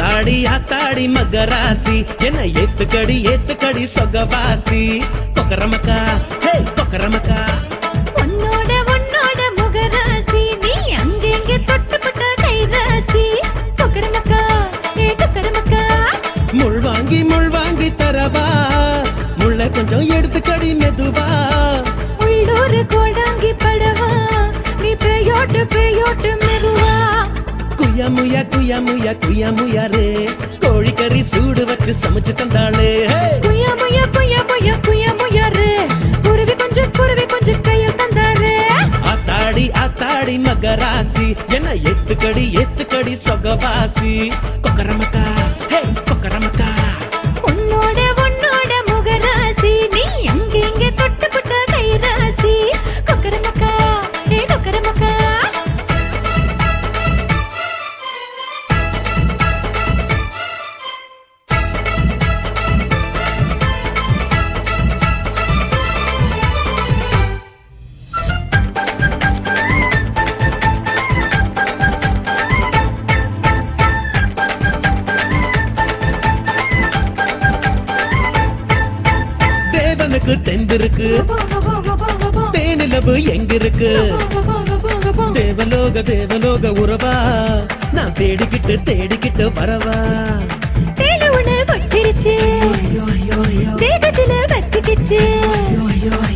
ஆத்தாடி மகராசி. என்ன ஏத்துக்கடி ஏத்துக்கடி சொகவாசி. கொக்கரமக்கா ஹே கொக்கரமக்கா உன்னோட உன்னோட முகராசி. நீ அங்கெங்க தொட்டுப்பட்ட கைராசி. கொக்கரமக்கா ஏ கொக்கரமக்கா முள் வாங்கி முள் வாங்கி தரவா. முள்ள கொஞ்சம் எடுத்துக்கடி மெதுவா. உள்ளூர் கோடாங்கி குயமுயா குயமுயா குயமுயாரே கோழிக்கறி சூடு வச்சு சமைச்சு தந்தாளே. ஹே! குயா முயா குயா முயா குயா முயாரு குருவி கொஞ்சம் குருவி கொஞ்சம் கையில் தந்தாரு ஆத்தாடி ஆத்தாடி மகராசி. என்ன ஏத்துக்கடி ஏத்துக்கடி சொகவாசி. கொக்கரமக்கா ஹே கொக்கரமக்கா. தேவனுக்கு தெம்பிருக்கு தேனிலவு எங்க இருக்கு தேவலோக தேவலோக உறவா? நான் தேடிக்கிட்டு தேடிக்கிட்டு வரவா? பட்டிருச்சு தேகத்துல.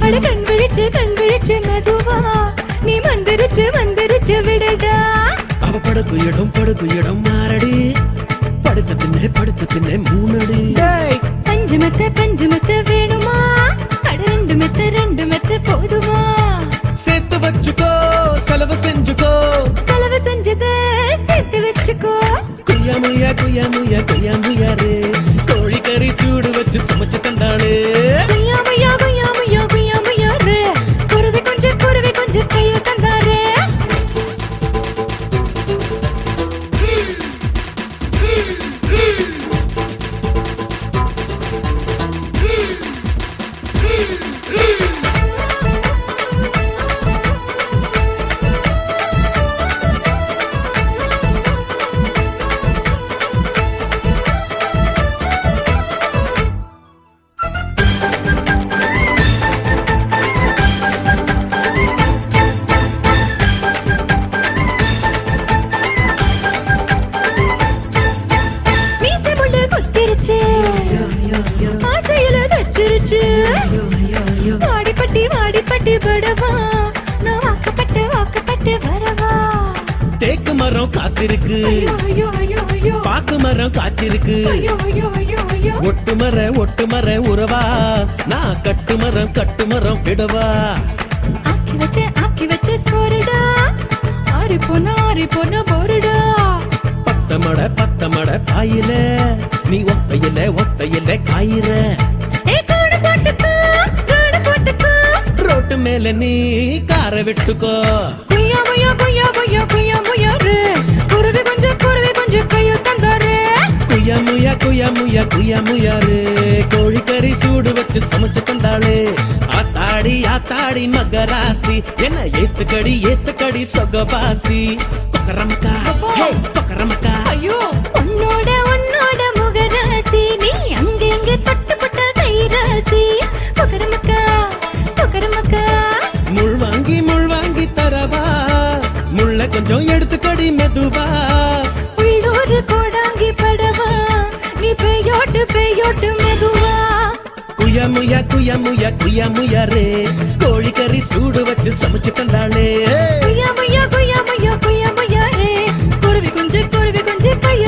அட கண் விழிச்சு கண் விழிச்சு மெதுவா. நீ வந்திருச்சு வந்திருச்சு விடடா. அவ படுக்கு இடம் படுக்கு இடம் மாறடி. வச்சுக்கோ செலவு செஞ்சுக்கோ. செலவு செஞ்சத சேர்த்து வச்சுக்கோ. குய்யாமுயா குய்யாமுயா குய்யாமுயாரு கோழிக்கறி சூடு வச்சு சமைச்சு தந்தாளே. தேக்கு மரம் காத்திருக்கு. பாக்கு மரம் காய்ச்சிருக்கு. ஒட்டு மர ஒட்டு மர உறவா? நான் கட்டு மரம் கட்டு மரம் விடவா? ஆக்கி வச்ச ஆக்கி வச்ச சோறுடா. ஆறி போன ஆறி போன போருடா. பத்த மட பத்த மட பாயில நீ ஒத்தையில ஒத்தையில காயிற. ரோட்டு மேல நீ கார விட்டுக்கோ. முயா குய்யா முயாரு கோழிக்கறி சூடு வச்சு சமைச்சு தந்தாளே. ஆத்தாடி ஆத்தாடி மகராசி. என்ன ஏத்துக்கடி ஏத்துக்கடி சொகவாசி. கொக்கரமக்கா ஹே கொக்கரமக்கா ஐயோ உன்னோட பேயோட்டு மெதுவா? குயா முயா குயா முயா கோழிக்கறி சூடு வச்சு சமைச்சு தந்தாளே.